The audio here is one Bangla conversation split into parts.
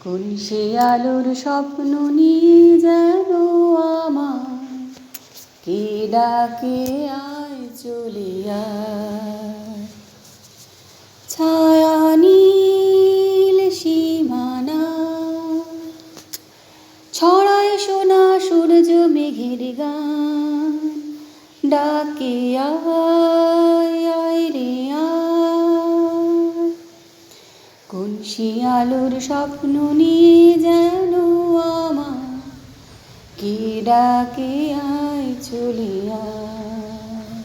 কোন সে আলোর স্বপ্ন নিয়ে যেন আমার? কে ডাকে আয় চলে ডাকে রে কোন সে আলোর স্বপ্ন নিয়ে যেন আমার? কে ডাকে আয়, চলে আয়।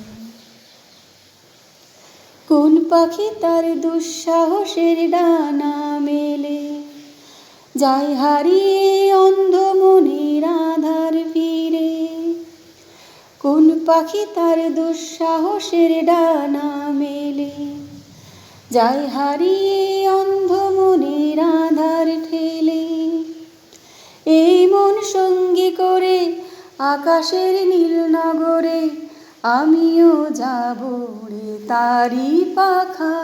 কোন পাখি তার দুঃসাহসের ডানা মেলে? যায় হারিয়ে অন্ধ ফিরে কোন পাখি তার দুঃসাহসের ডানা মেলে। যায় হারিয়ে অন্ধ মনের আধার ঠেলে। এই মন সঙ্গী করে আকাশের নীল নগরে আমিও যাব রে তারি পাখা।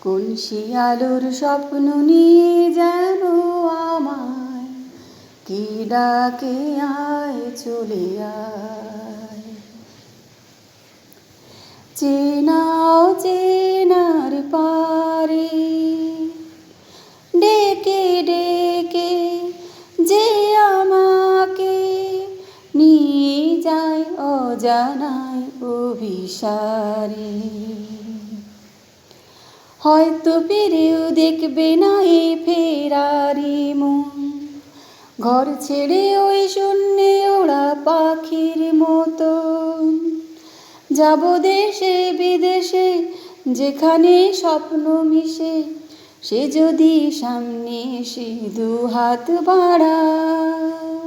কোন শিয়ালোর স্বপ্ন নিয়ে যেন কি ডাকে আয় চলে আয়। চেনাও চেনার পারে, ডেকে ডেকে যে আমাকে নিয়ে যায় অজানায় অভিসারে। হয়তো ফিরেও দেখবে না এ ফেরারি মন। ঘর ছেড়ে ওই শূন্যে ওরা পাখির মতো। যাব দেশে বিদেশে, যেখানে স্বপ্ন মিশে, সে যদি সামনে সে দু হাত বাড়ায়।